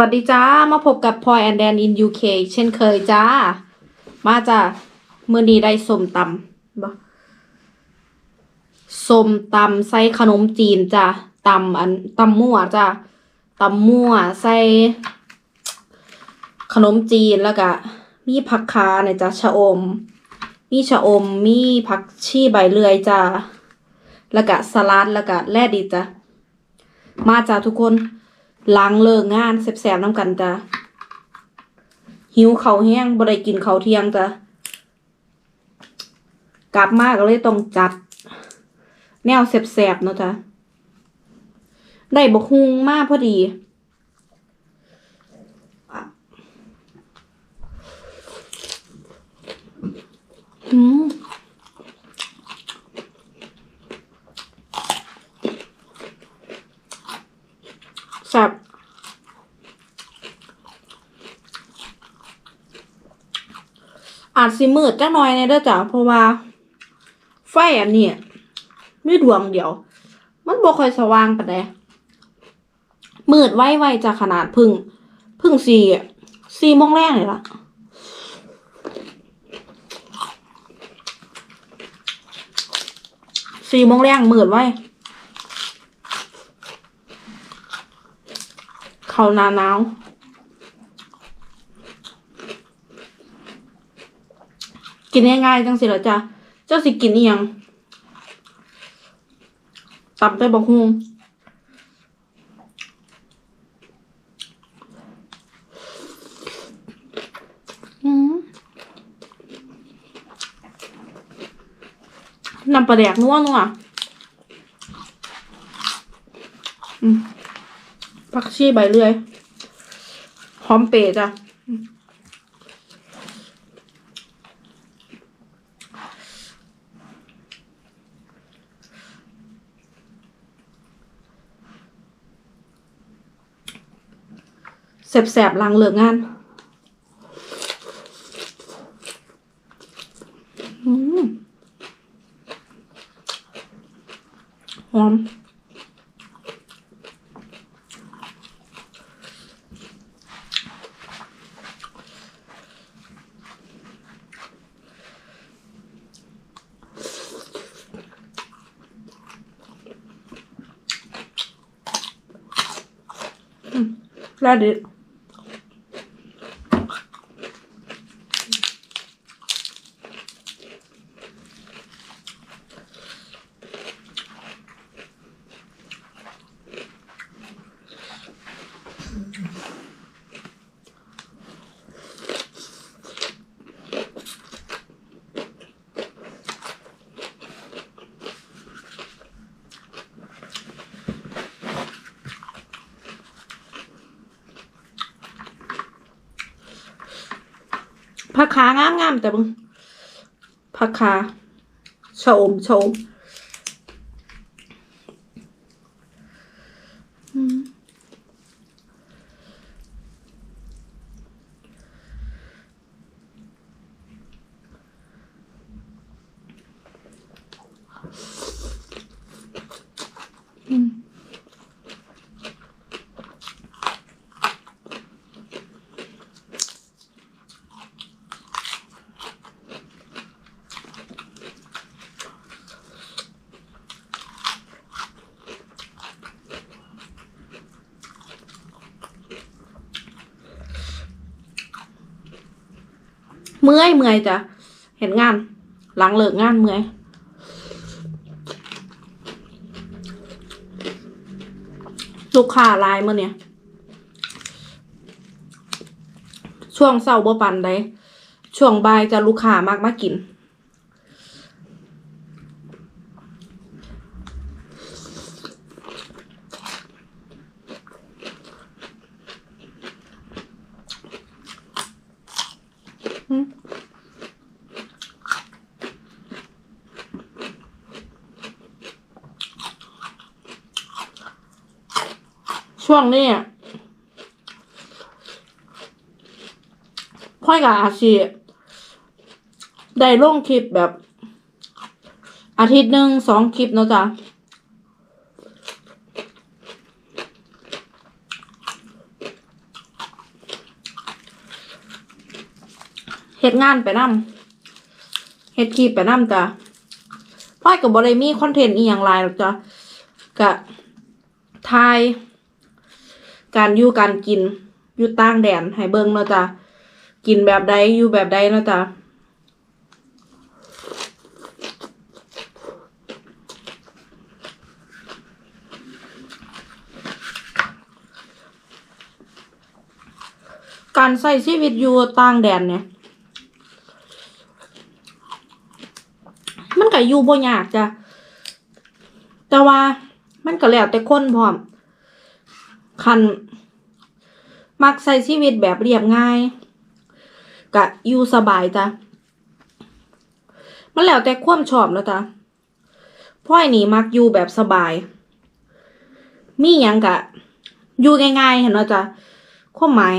วัสดีจ้า มาพบกับพลอยแอนแดนอินยูเคเช่นเคยจ้า มาจ้ามือนี้ได้ส้มตำบ่ส้มตำใส่ขนมจีนจ้าตำอันตำมั่วจ้าตำมั่วใส่ขนมจีนแล้วก็มีผักคาเนี่ยจ้าชะอม มีชะอม มีผักชีใบเลื่อยจ้าแล้วก็สลัดแล้วก็แล่ดีจ้ามาจ้าทุกคน ล้างเลิกงานแสบๆน้ำกันจ้ะหิวเขาแห้งบ่ได้กินเขาเที่ยงจ้ะกลับมาก็เลยต้องจัด แนวแสบๆเนาะจ้ะได้บกฮุงมากพอดีอืม แซ่บ อาจสิมืดจักหน่อยในเด้อจ้ะเพราะว่า ไฟอันนี้มีดวงเดียว มันบ่ค่อยสว่างปานใดมืดไว้ไวๆจ้ะขนาดพึ่งพึ่งสี่สี่โมงแรกเลยล่ะสี่โมงแรกมืดไว้ เขาหนาหนาว กินง่ายๆจังสิเหรอจ๊ะเจ้าสิกินอีหยังตับไปบอกฮูน้ำปลาแดกนัวนัวผักชีใบเลื่อย หอมเปรจ้ะ แสบๆลังเหลืองานหอมแล้วเดิ ผักขางามงามๆแต่บึงผักขาชะอมชะอมอืม เมื่อยเมื่อยจ้ะเห็นงาน หลังเลิกงานเมื่อยลูกค้าลายเมื่อเนี่ย ช่วงเศร้าบ่ปันได้ช่วงบ่ายจะลูกค้ามากมากิน ช่วงนี้พ่อยกับอาชีพได้ลงคลิปแบบ อาทิตย์หนึ่งสองคลิปเนาะจ้ะเฮ็ดงานไปนั่มเฮ็ดคลิปไปนั่มจ้ะพ่อยกับบริมีคอนเทนต์อีอย่างไรหรอกจ้ะกับไทย การอยู่การกินอยู่ต่างแดนให้เบิ่งเนาะจ้ะกินแบบใดอยู่แบบใดเนาะจ้ะการใช้ชีวิตอยู่ต่างแดนเนี่ย มันก็อยู่บ่ยากจ้ะ แต่ว่ามันก็แล้วแต่คนพร้อม คันมักใช้ชีวิตแบบเรียบง่ายกะอยู่สบายจ้ะมันแล้วแต่ความชอบแล้วจ้ะพ่อยนี่มักอยู่แบบสบาย มีหยังกะอยู่ง่ายๆเห็นเนาะจ้ะความหมาย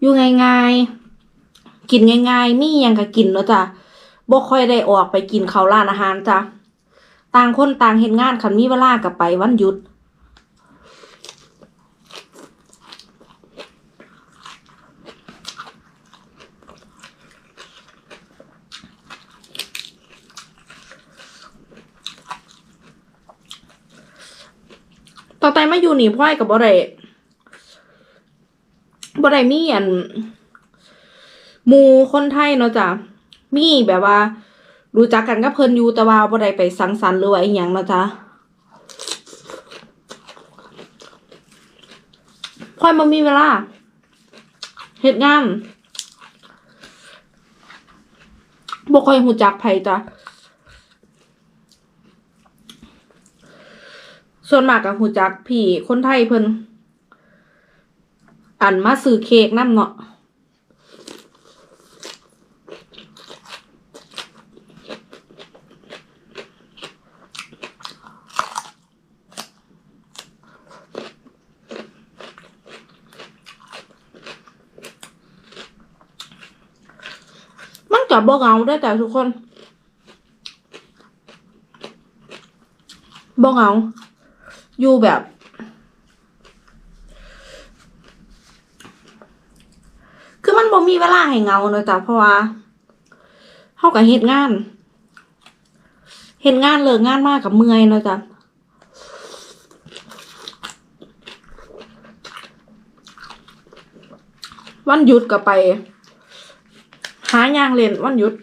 อยู่ง่ายๆกินง่ายๆ มีหยังก็กินเนาะจ้ะบ่ค่อยได้ออกไปกินข้าวร้านอาหารจ้ะต่างคนต่างเฮ็ดงานคันมีเวลาก็ไปวันหยุด ต่อไปมาอยู่นี่พ่อยกับบ่ได้บ่ได้มีอันมูคนไทยเนาะจ้ะมีแบบว่า รู้จักกันกับเพิ่นอยู่แต่ว่าบ่ได้ไปสังสรรค์หรือว่าอีหยังเนาะจ้ะพ่อยบ่มีเวลาเฮ็ดงานบ่ค่อยฮู้จักไผจ้ะ ส่วนมากกับหูจักพี่คนไทยเพิ่นอันมาซื้อเค้กน้ำเนาะมันกับบ่เหงาได้แต่ทุกคนบ่เหงา อยู่แบบ คือมันบ่มีเวลาให้เงาเนอะจ้ะเพราะว่าเฮาก็เฮ็ดงาน เฮ็ดงานเลิกงานมากกับเมื่อยเนอะจ้ะวันหยุดก็ไป หาย่างเล่นวันหยุด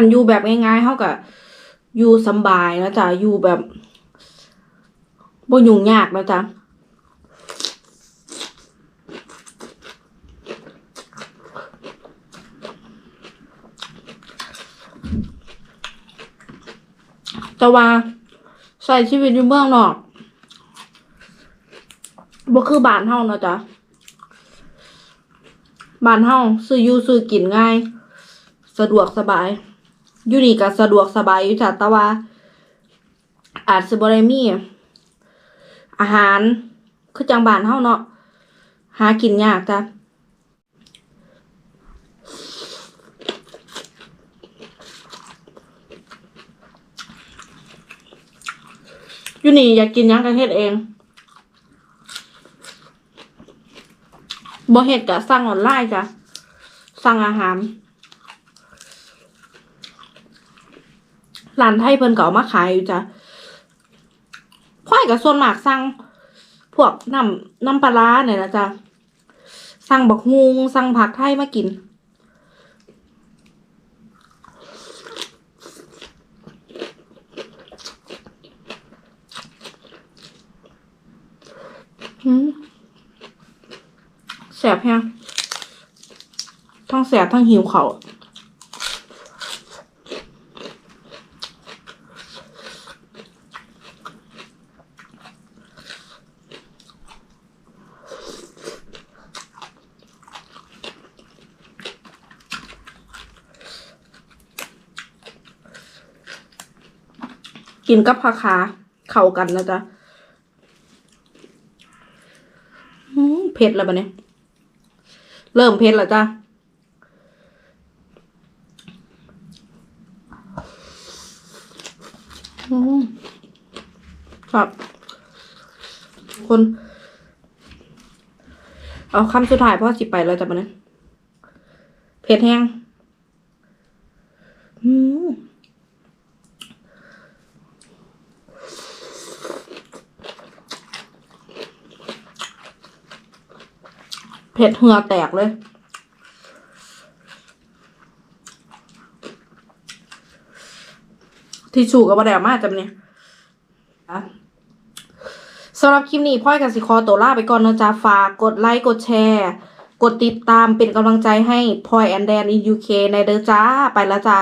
ันอยู่แบบง่ายๆเขาก็อยู่สบายนะจ๊ะอยู่แบบบ่ยุ่งยากนะจ๊ะแต่ว่าใช้ชีวิตอยู่เมืองนอกบ่คือบ้านเฮานะจ๊ะบ้านเฮาซื้ออยู่ซื้อกินง่าย สะดวกสบาย อยู่นี่ก็สะดวกสบายอยู่จ้ะแต่ว่า อาจสิบ่ได้มีอาหารคือจังบ้านเฮาเนาะหากินยากจ้ะอยู่นี่อยากกินยังก็เฮ็ดเองบ่เฮ็ดก็สั่งออนไลน์จ้ะสั่งอาหาร ร้านไทยเพิ่นก็เอามาขายอยู่จ้ะพ่อยกับส่วนมากสั่งพวกน้ำน้ำปลาร้าเนี่ยนะจ๊ะสั่งบักฮุงสั่งผักไทยมากินหืมแสบแฮงทั้งแสบทั้งหิวเขา กินกับผักขาเข้ากันนะจ๊ะเผ็ดแล้วปะเนี่ยเริ่มเผ็ดแล้วจ้ะอืมครับ คน เอาคำสุดท้ายเพราะสิไปแล้วจ้ะมันนั้นเผ็ดแห้ง อืม ผ็ดเหือแตกเลย ที่ชูกับบะแดวมากจำเนี่ยสำหรับคลิปนี้พ่อยกับสิคอตัวลาไปก่อนนะจ๊ะฝากกดไลค์ กดแชร์ กดติดตามเป็นกำลังใจให้พลอยแอนแดนอินยูเคในเด้อจ้า ไปแล้วจ้า